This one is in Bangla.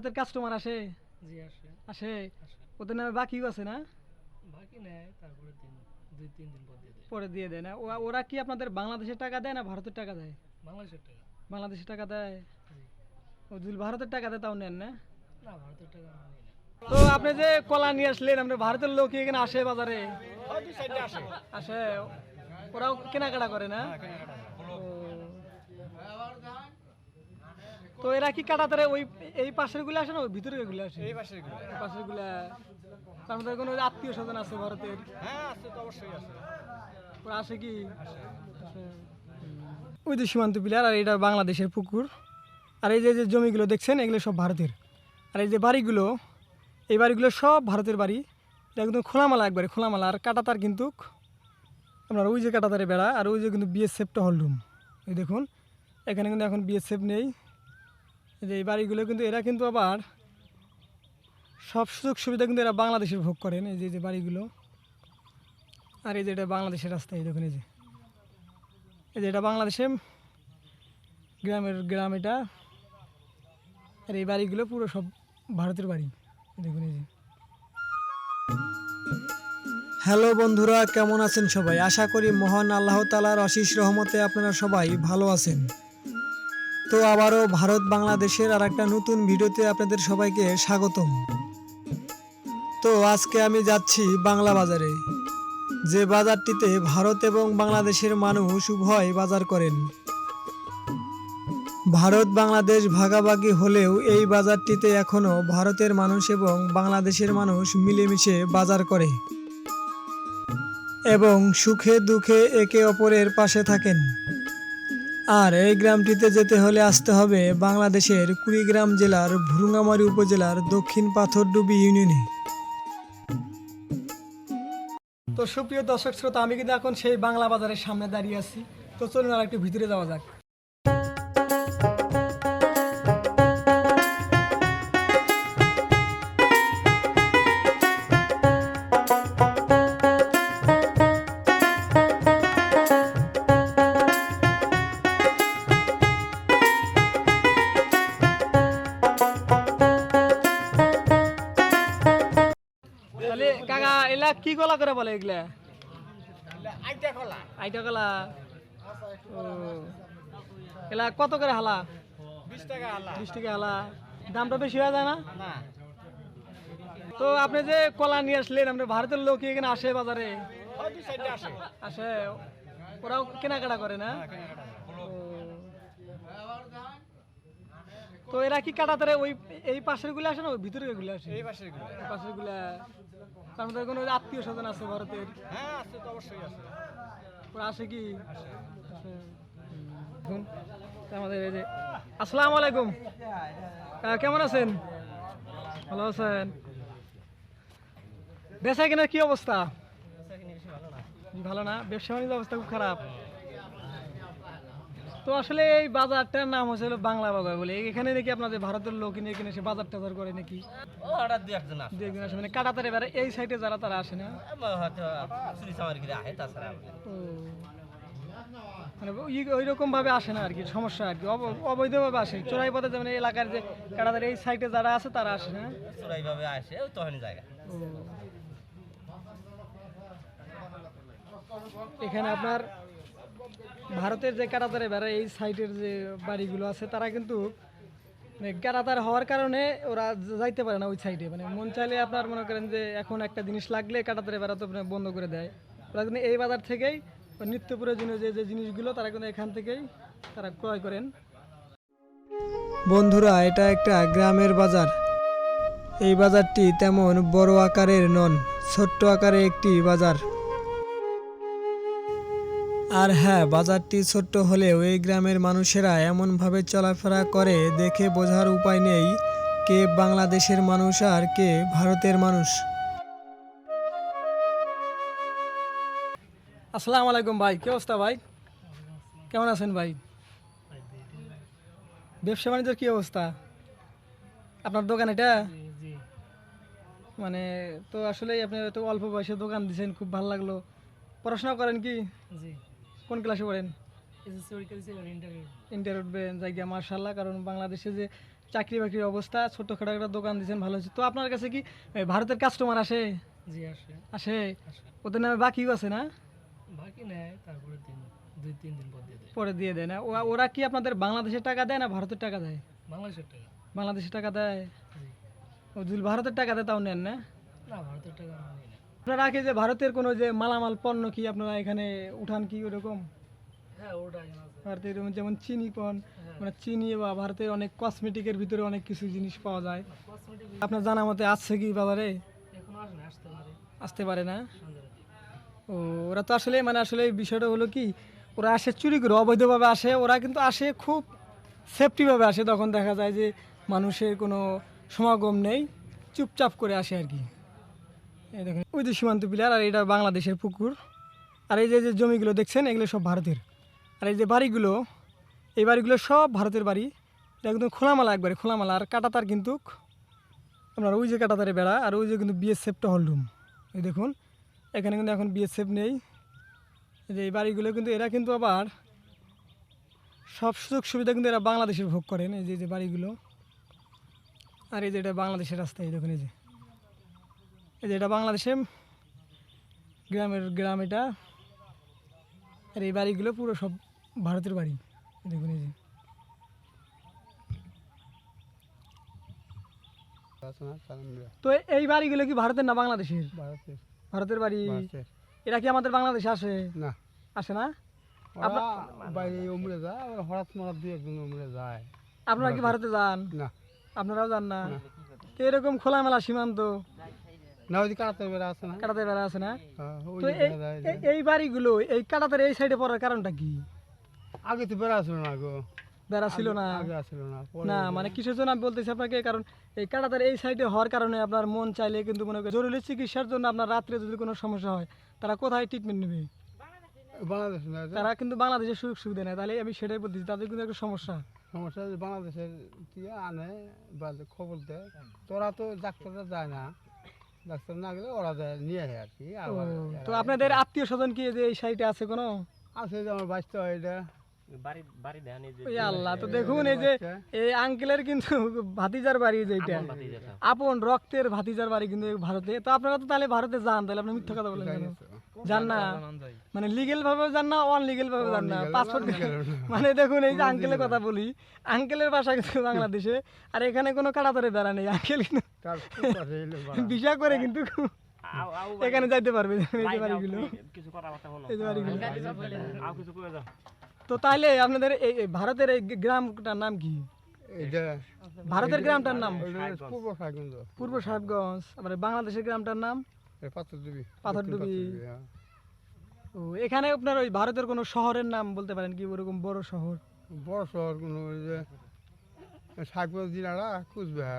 ভারতের কাস্টমার আসে? জি আসে। আসে? ওদের নামে বাকিও আছে না? বাকি নেয় তারপরে তিন দুই তিন দিন পর দিয়ে দেয়। পরে দিয়ে দেয় না? ওরা কি আপনাদের বাংলাদেশের টাকা দেয় না ভারতের টাকা দেয়? বাংলাদেশের টাকা। বাংলাদেশের টাকা দেয়? ও যদি ভারতের টাকা দেয় তাও নেন না? না ভারতের টাকা না তো আপনি যে কলা নিয়ে আসলেন আপনি ভারতের লোক এখানে আসে বাজারে? আসে। ওরাও কেনাকাটা করে না? তো এরা কি কাটাতারে ওই এই পাশেরগুলো আসে না? ওই ভিতরেরগুলো আসে? এই পাশেরগুলো। পাশেরগুলা তার মধ্যে কোনো আত্মীয় স্বজন আছে ভারতের হ্যাঁ আছে তো অবশ্যই আছে। ওরা আসে কি। ওই যে সীমান্ত পিলার আর এটা বাংলাদেশের পুকুর। আর এই যে যে জমিগুলো দেখছেন এগুলো সব ভারতের। আর এই যে বাড়িগুলো এই বাড়িগুলো সব ভারতের বাড়ি। এটা একদম খোলামালা একবারে খোলামালা। আর কাটাতার কিন্তু আপনার ওই যে কাটাতারে বেড়া আর ওই যে কিন্তু বিএসএফটা হল রুম এই দেখুন এখানে কিন্তু এখন বিএসএফ নেই। যে এই বাড়িগুলো কিন্তু এরা কিন্তু আবার সব সুযোগ সুবিধা কিন্তু এরা বাংলাদেশের ভোগ করেন, এই যে যে বাড়িগুলো। আর এই যে এটা বাংলাদেশের রাস্তা, এই দেখুন, এই যে। এই যে এটা বাংলাদেশে গ্রামের গ্রাম এটা। আর এই বাড়িগুলো পুরো সব ভারতের বাড়ি দেখুন, এই যে। হ্যালো বন্ধুরা, কেমন আছেন সবাই? আশা করি মহান আল্লাহ তালার অশিস রহমতে আপনারা সবাই ভালো আছেন। তো আবারও ভারত বাংলাদেশের আর একটা নতুন ভিডিওতে আপনাদের সবাইকে স্বাগতম। তো আজকে আমি যাচ্ছি বাংলা বাজারে। যে বাজারটিতে ভারত এবং বাংলাদেশের মানুষ উভয় বাজার করেন। ভারত বাংলাদেশ ভাগাভাগি হলেও এই বাজারটিতে এখনও ভারতের মানুষ এবং বাংলাদেশের মানুষ মিলেমিশে বাজার করে। এবং সুখে দুঃখে একে অপরের পাশে থাকেন। আর এই গ্রামটিতে যেতে হলে আসতে হবে বাংলাদেশের কুড়িগ্রাম জেলার ভুরুঙ্গামারি উপজেলার দক্ষিণ পাথরডুবি ইউনিয়নে। তো সুপ্রিয় দর্শক শ্রোতা, আমি কিন্তু এখন সেই বাংলা বাজারের সামনে দাঁড়িয়ে আছি। তো চলুন আর একটু ভিতরে যাওয়া যাক। কি কলা করে বলে এগুলা? আইটা গলা। এলা কত করে হালা? বিশ টাকা আলা বিশ টাকা হালা। দামটা বেশি হয়ে যায় না? তো আপনি যে কলা নিয়ে আসলেন আপনি ভারতের লোক এখানে আসে বাজারে? আসে। আসে? ওরাও কেনাকাটা করে না? তো এরা কি কাটাতারে ওই এই পাশেরগুলো আসে না? ওই ভিতরে গুলো আসে? এই পাশেরগুলো। পাশেরগুলা। তার কোনো আত্মীয় স্বজন আছে ভারতের হ্যাঁ আছে তো অবশ্যই আছে। আসে কি? আসে। হুম। তা আমাদের এই যে আসসালামু আলাইকুম। কেমন আছেন? ভালো আছেন। বেচা কেনার কি অবস্থা? ভালো না। ব্যবসা বাণিজ্য অবস্থা খুব খারাপ। তো আসলে এই বাজারটার নাম হচ্ছে বাংলা বাজার বলে। এখানে নাকি আপনাদের ভারতের লোক নিয়ে এখানে এসে বাজার টাজার করে নাকি? হঠাৎ দু একজন আসে দু একজন আসে মানে কাটাতারে বেড়ে এই সাইডে যারা তারা আসে না? হয়তো চুরি চামারি করে আহে তাছাড়া মানে ওই রকম ভাবে আসে না আর কি সমস্যা আর কি অব- অবৈধভাবে আসে। চোরাই পথে যেমন এলাকার যে কাটাতার এই সাইডে যারা আছে তারা আসে না? চোরাই ভাবে আসে ওই তখনই জায়গা। এখানে আপনার ভারতের যে কাটাতারে বেড়া এই সাইডের যে বাড়িগুলো আছে, তারা কিন্তু মানে কাটাতার হওয়ার কারণে ওরা যাইতে পারে না ওই সাইডে। মানে মন চাইলে আপনার মনে করেন যে এখন একটা জিনিস লাগলে কাটাতারে বেড়া তো বন্ধ করে দেয়। ওরা কিন্তু এই বাজার থেকেই নিত্য প্রয়োজনীয় যে যে জিনিসগুলো তারা কিন্তু এখান থেকেই তারা ক্রয় করেন। বন্ধুরা, এটা একটা গ্রামের বাজার। এই বাজারটি তেমন বড় আকারের নন, ছোট্ট আকারে একটি বাজার। আর হ্যাঁ বাজারটি ছোট্ট হলেও এই গ্রামের মানুষেরা এমনভাবে চলাফেরা করে দেখে বোঝার উপায় নেই, কে বাংলাদেশের মানুষ আর কে ভারতের মানুষ। আসসালামু আলাইকুম ভাই, কি অবস্থা ভাই? কেমন আছেন ভাই? ব্যবসা বাণিজ্যের কী অবস্থা? আপনার দোকান এটা? মানে তো আসলে আপনি তো অল্প বয়সে দোকান দিয়েছেন খুব ভালো লাগল। পড়াশোনা করেন কি? জি। কোন ক্লাসে পড়েন? ইন্টার উঠবেন জায়গা মার্শাল্লাহ কারণ বাংলাদেশে যে চাকরি বাকরির অবস্থা ছোট্টখাটো একটা দোকান দিয়েছেন ভালো হচ্ছে তো আপনার কাছে কি ভারতের কাস্টমার আসে? জি আসে। আসে? ওদের নামে বাকিও আছে না? বাকি নেয় তারপরে দিন দুই তিন দিন পর দিয়ে দেয়। পরে দিয়ে দেয় না। ওরা- কি আপনাদের বাংলাদেশের টাকা দেয় না ভারতের টাকা দেয়? বাংলাদেশের টাকা। বাংলাদেশের টাকা দেয়? ও ভারতের টাকা দেয় তাও নেন না? না ভারতের টাকা না আপনারা কি যে ভারতের কোনো যে মালামাল পণ্য কি আপনারা এখানে উঠান কি ওরকম? হ্যাঁ ভারতের যেমন- চিনি পণ হ্যাঁ। মানে চিনি বা ভারতের অনেক কসমেটিকের ভিতরে অনেক কিছু জিনিস পাওয়া যায়। আপনার জানা মতে আসছে কি বাজারে? আসতে পারে। না? ও ওরা তো আসলে মানে আসলে এই বিষয়টা হলো কি ওরা আসে চুরি করে অবৈধভাবে আসে ওরা কিন্তু আসে খুব সেফটিভাবে আসে। তখন দেখা যায় যে মানুষের কোনো সমাগম নেই চুপচাপ করে আসে আর কি। দেখেন, ওই যে সীমান্ত পিলার আর এটা বাংলাদেশের পুকুর। আর এই যে যে জমিগুলো দেখছেন, এগুলো সব ভারতের। আর এই যে বাড়িগুলো, এই বাড়িগুলো সব ভারতের বাড়ি। কিন্তু খোলামালা একবারে, খোলামালা। আর কাটাতার কিন্তু আপনার ওই যে কাটাতারে বেড়া, আর ওই যে কিন্তু বিএসএফটা হল রুম। এই দেখুন, এখানে কিন্তু এখন বিএসএফ নেই। যে এই বাড়িগুলো কিন্তু, এরা কিন্তু আবার সব সুযোগ সুবিধা কিন্তু এরা বাংলাদেশের ভোগ করেন। এই যে যে বাড়িগুলো। আর এই যে এটা বাংলাদেশের রাস্তা, এই দেখুন, এই যে। এই যে এটা বাংলাদেশে গ্রামের গ্রাম এটা। আর এই বাড়িগুলো পুরো সব ভারতের বাড়ি। দেখুন এই যে। তো এই বাড়িগুলো কি ভারতের না বাংলাদেশের? ভারতের। বাড়ি। এরা কি আমাদের বাংলাদেশে আসে? না। আসে না? আপনারা কি ভারতে। যান? না। আপনারাও যান না? এরকম খোলামেলা সীমান্ত। না ওই কাটাতে বেড়া আছে না? কাটাতে বেড়া আছে না? হ্যাঁ, তো এই বাড়িগুলো এই কাটাতের এই সাইডে পড়ার কারণটা কি? আগে তো বেড়া ছিল না গো। বেড়া ছিল না? আগে আসছিল না না মানে কিসের জন্য আমি বলতেছি আপনাকে কারণ এই কাটাতার এই সাইডে হওয়ার কারণে আপনার মন চাইলে কিন্তু মনে করেন জরুরি চিকিৎসার জন্য আপনার রাত্রে যদি কোনো সমস্যা হয় তারা কোথায় ট্রিটমেন্ট নেবে? বাংলাদেশ তারা কিন্তু বাংলাদেশের সুযোগ সুবিধা নেয়। তাহলে আমি সেটাই বলতেছি তাদের কিন্তু একটা সমস্যা। সমস্যা বাংলাদেশের আনে বা খবর দেয় তোরা তো ডাক্তাররা যায় না। ডাক্তার না গেলে ওরা নিয়ে আসে আর কি তো আপনাদের আত্মীয় স্বজন কি এই সাইডে আছে কোনো? আছে যে আমার বাঁচতে হয় এটা। আল্লাহ তো দেখুন এই যে এই আঙ্কেলের কিন্তু ভাতিজার বাড়ি যেটা আপন রক্তের ভাতিজার বাড়ি কিন্তু ভারতে। তো আপনারা তো তাহলে ভারতে যান তাহলে আপনি মিথ্যা কথা বলেন যান না মানে লিগেল ভাবে যান না অনলিগেল ভাবে যান না পাসপোর্ট মানে দেখুন এই যে আঙ্কেলের কথা বলি আঙ্কেলের বাসা কিন্তু বাংলাদেশে আর এখানে কোনো কাটাতরে বেড়া নেই আঙ্কেল কিন্তু। ভিসা করে কিন্তু এখানে যাইতে পারবে এই বাড়িগুলো এই বাড়িগুলো তো তাইলে আপনাদের এই ভারতের এই গ্রামটার নাম কি ভারতের গ্রামটার নাম পূর্ব সাগুন্দ পূর্ব সাহেবগঞ্জ আবার বাংলাদেশের গ্রামটার নাম পাথরডুবি। হ্যাঁ। ও এখানে আপনার ওই ভারতের কোনো শহরের নাম বলতে পারেন কি ওরকম বড় শহর বড় শহর কোনো ওই যে সাগর জেলাটা কুচবিহার